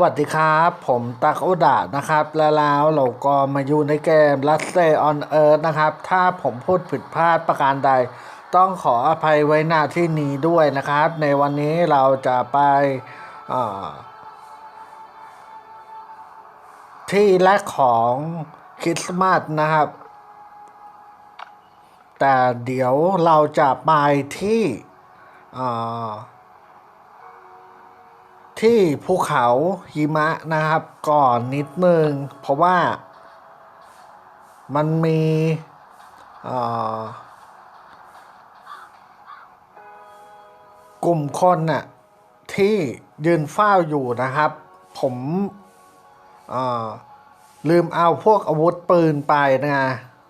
วัสดีครับ ผมตักโอดะนะครับ แล้วแล้วเราก็มาอยู่ในเกม Last Day on Earth นะครับ ถ้าผมพูดผิดพลาดประการใด ต้องขออภัยไว้หน้าที่นี้ด้วยนะครับ ในวันนี้เราจะไปที่แรกของคริสต์มาสนะครับ แต่เดี๋ยวเราจะไปที่อ่า ที่ภูเขาหิมะนะครับ ก่อนนิดนึง เพราะว่ามันมีกลุ่มคนน่ะที่ยืนเฝ้าอยู่นะครับ ผมลืมเอาพวกอาวุธปืนไปนะ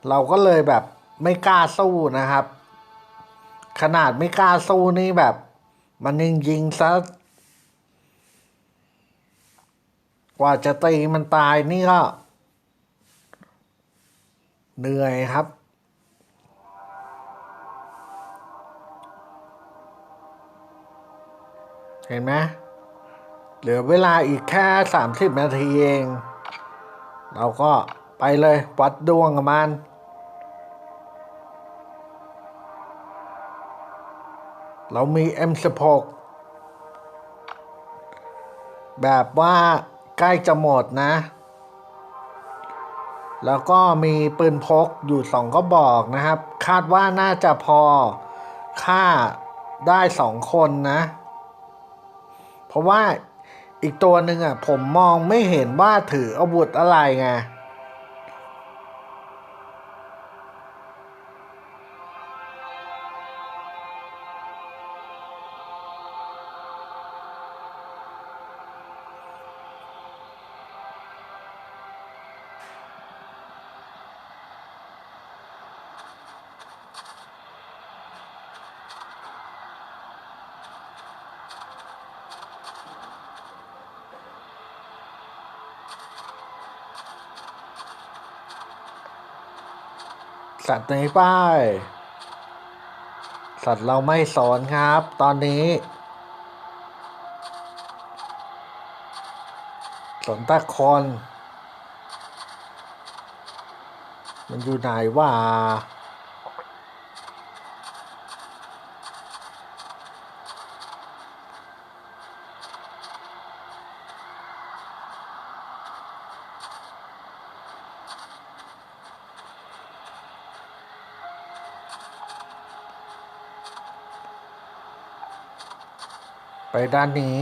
เราก็เลยแบบไม่กล้าสู้นะครับ ขนาดไม่กล้าสู้นี่แบบ มันยิงยิงซะ กว่าจะตีมันตายนี่ก็ เหนื่อยครับ เห็นไหมเหลือเวลาอีกแค่สามสิบนาทีเอง เราก็ไปเลยวัดดวงกับมันเรามี M16 แบบว่า ใกล้จะหมดนะ แล้วก็มีปืนพกอยู่สองก็บอกนะครับ คาดว่าน่าจะพอฆ่าได้สองคนนะ เพราะว่าอีกตัวหนึ่งอะผมมองไม่เห็นว่าถืออาวุธอะไรไง สัตว์ในป้าย สัตว์เราไม่สอนครับ ตอนนี้สนตะคอน มันอยู่ไหนวะ ไปด้านนี้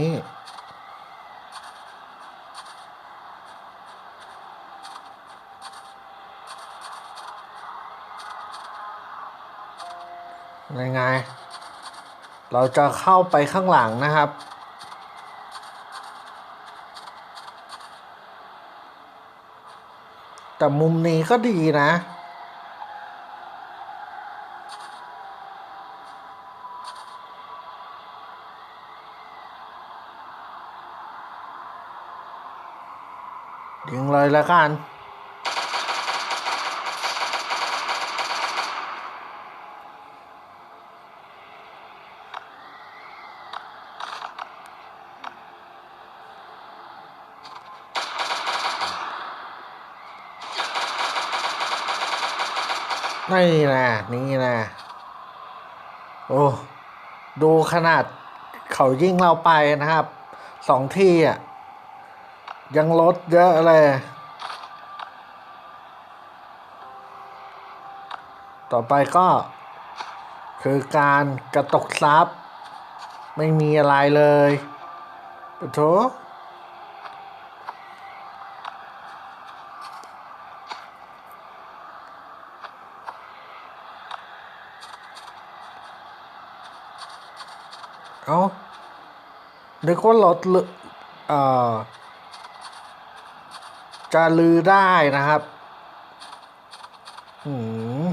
ยังไง เราจะเข้าไปข้างหลังนะครับ แต่มุมนี้ก็ดีนะ ยิงเลยล้วกันนี่นะนี่นะโอ้ดูขนาดเขายิงเราไปนะครับสองที่อะ ยังลดเยอะเลย ต่อไปก็ คือการกระตกทรัพย์ไม่มีอะไรเลยปะโถเอานึกว่าลดเอ่อ จะลือได้นะครับ อืม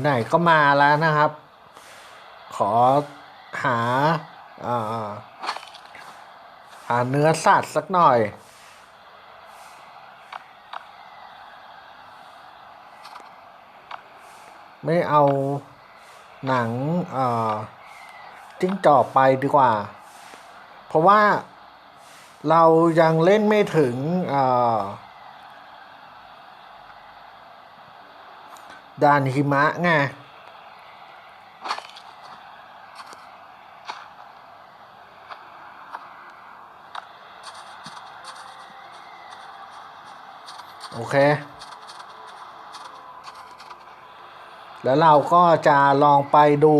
ไหนๆก็มาแล้วนะครับ ขอหาหาเนื้อสัตว์สักหน่อย ไม่เอาหนังจิ้งจอกไปดีกว่า เพราะว่าเรายังเล่นไม่ถึงอ่อ ด่านหิมะไงโอเค แล้วเราก็จะลองไปดู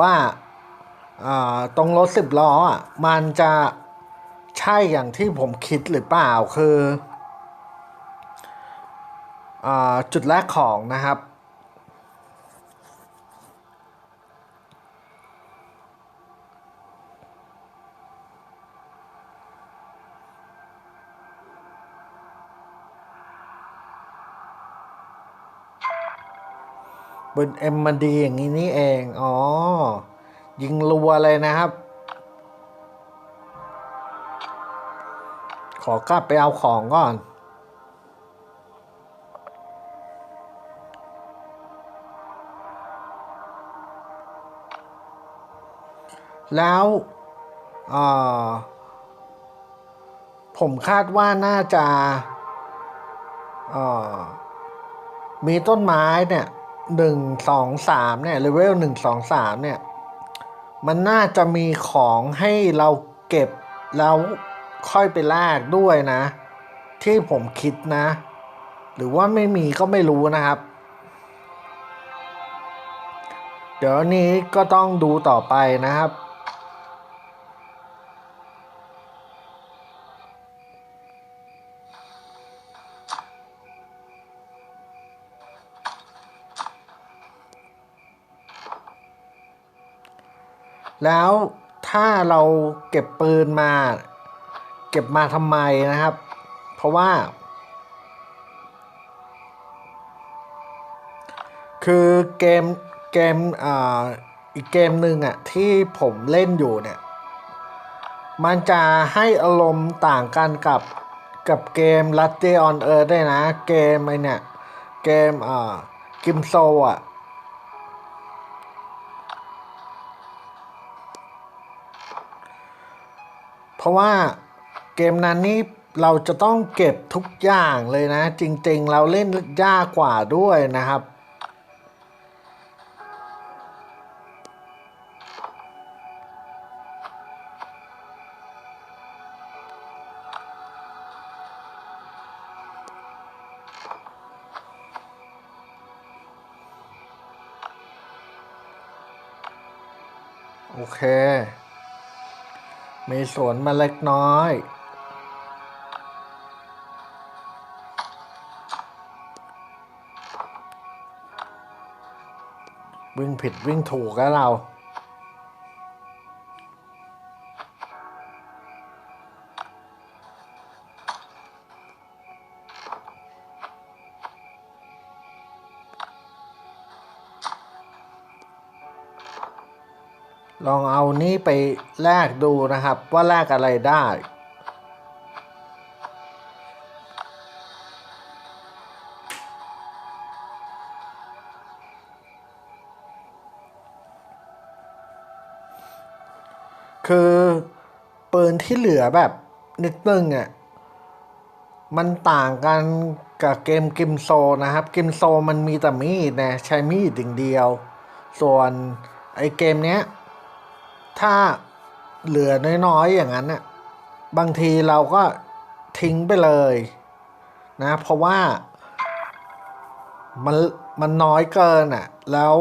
ว่าาตรงรถสิบล้ออะ มันจะใช่อย่างที่ผมคิดหรือเปล่าคือ จุดแรกของนะครับบนเอ็มมันดีอย่างนี้นี่เอง อ๋อ ยิงรัวเลยนะครับ ขอกลับไปเอาของก่อน แล้วผมคาดว่าน่าจะมีต้นไม้เนี่ยหนึ่งสองสามเนี่ยเลเวลหนึ่งสองสามเนี่ย มันน่าจะมีของให้เราเก็บแล้วค่อยไปแลกด้วยนะ ที่ผมคิดนะ หรือว่าไม่มีก็ไม่รู้นะครับ เดี๋ยวนี้ก็ต้องดูต่อไปนะครับ แล้วถ้าเราเก็บปืนมา เก็บมาทำไมนะครับ เพราะว่า คือเกมเกมอ่าอีกเกมหนึ่งอะที่ผมเล่นอยู่เนี่ย มันจะให้อารมณ์ต่างกันกับกับเกม l a t t e on Earth ด้วยนะ เกมไอเนี่ย เกมอ่ากิมโซอะ ราะว่าเกมนั้นนี่เราจะต้องเก็บทุกอย่างเลยนะ จริงๆ เราเล่นยากกว่าด้วยนะครับ โอเค มีสวนมาเล็กน้อย วิ่งผิดวิ่งถูกแล้วเรา ลองเอานี้ไปแลกดูนะครับ ว่าแลกอะไรได้ คือปืนที่เหลือแบบนิดนึงอะมันต่างกันกับเกมกิมโซนะครับกิมโซมันมีแต่มีดนะใช้มีดอย่างเดียว ส่วนไอเกมเนี้ย ถ้าเหลือน้อยๆอย่างนั้นน่ะบางทีเราก็ทิ้งไปเลยนะ เพราะว่ามันมันน้อยเกินอะ แล้ว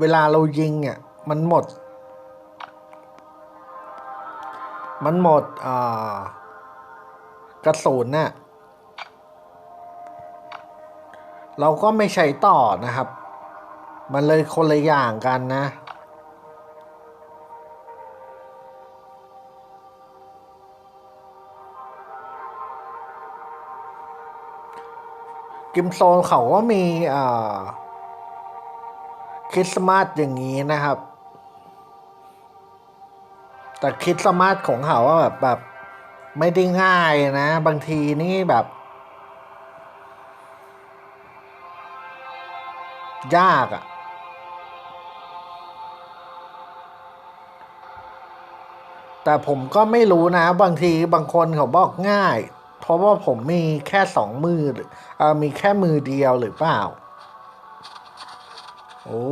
เวลาเรายิงอะมันหมด มันหมดกระสุนน่ะเราก็ไม่ใช้ต่อนะครับ มันเลยคนละอย่างกันนะ กิมโซนเขาก็มีคริสต์มาสอย่างนี้นะครับ แต่คริสต์มาสของเขาว่าแบบแบบไม่ได้ง่ายนะ บางทีนี่แบบ ยากอะ่ะแต่ผมก็ไม่รู้นะ บางทีบางคนเขาบอกง่าย เพราะว่าผมมีแค่สองมือหรือเออมีแค่มือเดียวหรือเปล่า โอ้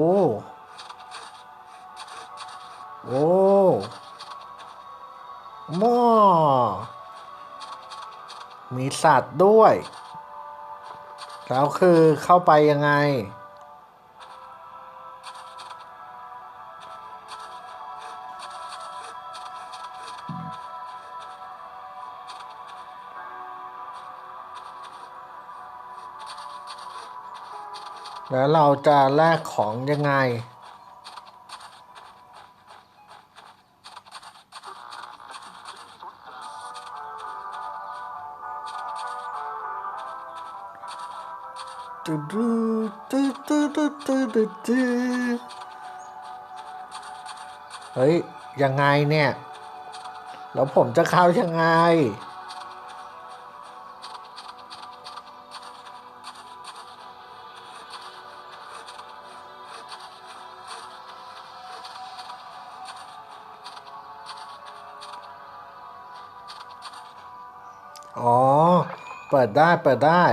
โอ้หม้อมีสัตว์ด้วย แล้วคือเข้าไปยังไง แล้วเราจะแลกของยังไงตูดูตูตูตูตูตูตูเฮ้ย ยังไงเนี่ย แล้วผมจะเข้ายังไง เปิดได้เปิดได้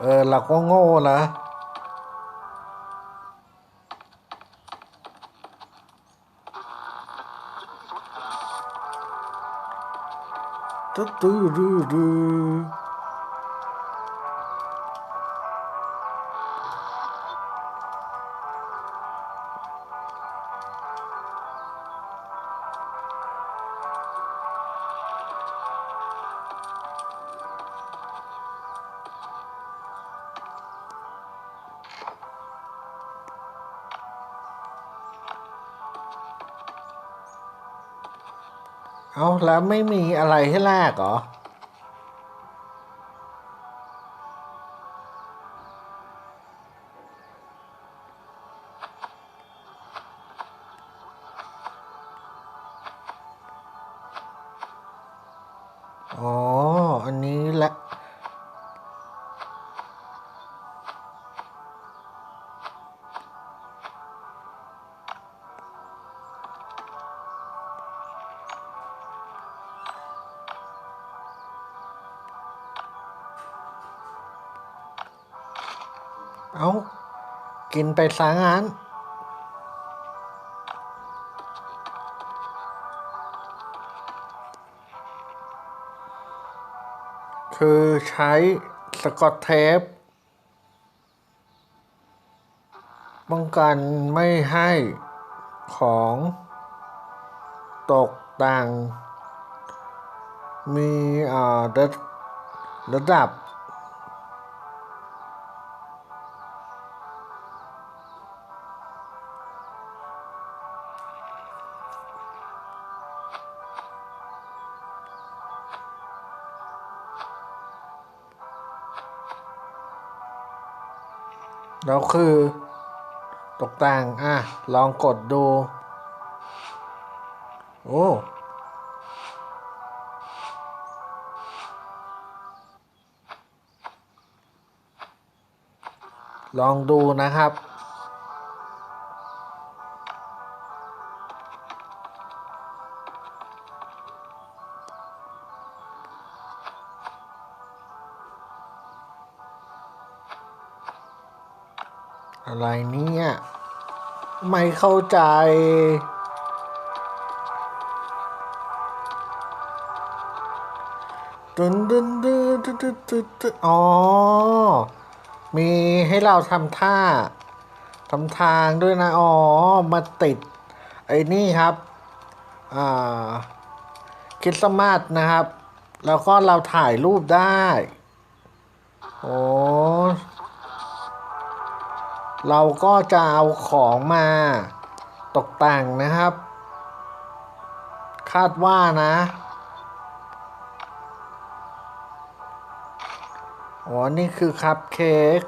เออ เราก็โง่นะตุ๊ดตุ๊ด เอาแล้วไม่มีอะไรให้แลกเหรอ เอากินไปซะงั้นคือใช้สกอตเทปป้องกันไม่ให้ของตกต่าง มีอ่าระระดับ คือ ตกแต่งอะ ลองกดดู โอ้ ลองดูนะครับ อะไรเนี่ย ไม่เข้าใจตึนตึนตึนตึนตึนตึนตึนอ๋อ มีให้เราทำท่าทำทางด้วยนะ อ๋อ มาติด ไอ้นี่ครับ อ่าคริสต์มาสนะครับ แล้วก็เราถ่ายรูปได้ โอ้ เราก็จะเอาของมาตกแต่งนะครับ คาดว่านะอ๋อนี่คือคัพเค้ก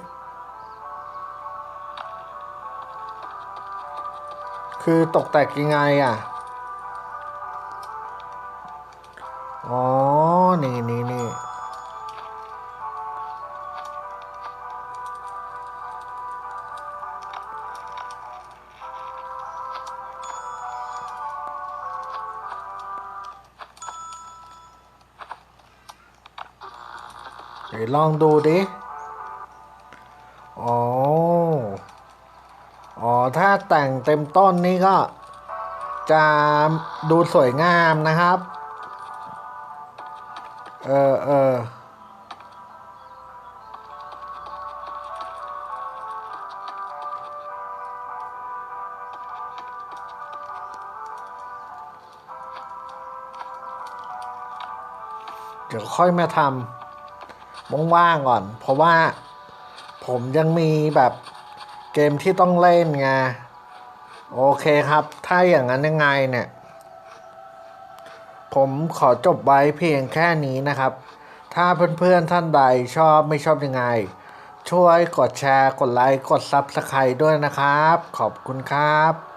คือตกแต่งยังไงอะ อ๋อ นี่นี่ เดี๋ยวลองดูดิ อ๋อ อ๋อ ถ้าแต่งเต็มต้นนี่ก็ จะดูสวยงามนะครับ เออเออเดี๋ยวค่อยมาทำ ว่างๆก่อน เพราะว่าผมยังมีแบบเกมที่ต้องเล่นไง โอเคครับ ถ้าอย่างนั้นยังไงเนี่ย ผมขอจบไว้เพียงแค่นี้นะครับ ถ้าเพื่อนๆท่านใดชอบไม่ชอบยังไง ช่วยกดแชร์ กดไลค์ กดซับสไครต์ด้วยนะครับ ขอบคุณครับ